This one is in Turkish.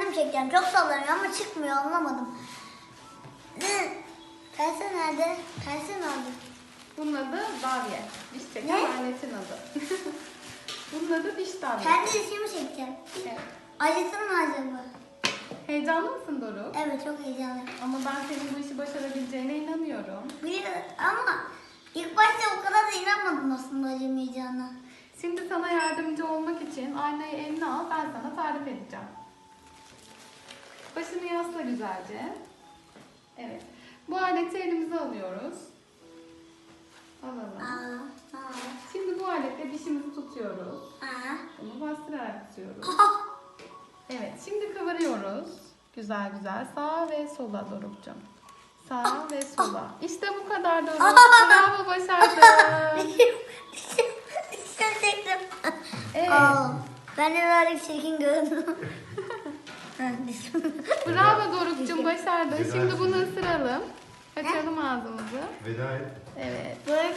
çekeceğim. Çok sallanıyor ama çıkmıyor anlamadım. Tersi nerede? Tersi nerede? Bunun adı davye. Diş çeken Ne? aletin adı. Bunun adı diş davye. Kendi dişimi çekeceğim. Evet. Acıtın mı acaba? Heyecanlı mısın Doruk? Evet çok heyecanlıyım. Ama ben senin bu işi başarabileceğine inanıyorum. Biliyorum ama ilk başta o kadar da inanmadım aslında acımayacağına. Şimdi sana yardımcı olmak için aynayı eline al, ben sana tarif edeceğim. Başını yasla güzelce. Evet. Bu aleti elimize alıyoruz. Alalım. Şimdi bu aletle dişimizi tutuyoruz. aa. Bunu bastırarak tutuyoruz. Evet, şimdi kıvırıyoruz. Güzel güzel. Sağa ve sola Doruk'cum. Sağa ve sola. İşte bu kadar Doruk. Bravo başardın. Evet. Ben de böyle çirkin göründüm. Bravo Doruk'cum başardın. Şimdi bunu ısıralım. Açalım ağzımızı. Veda et. Evet. Böyle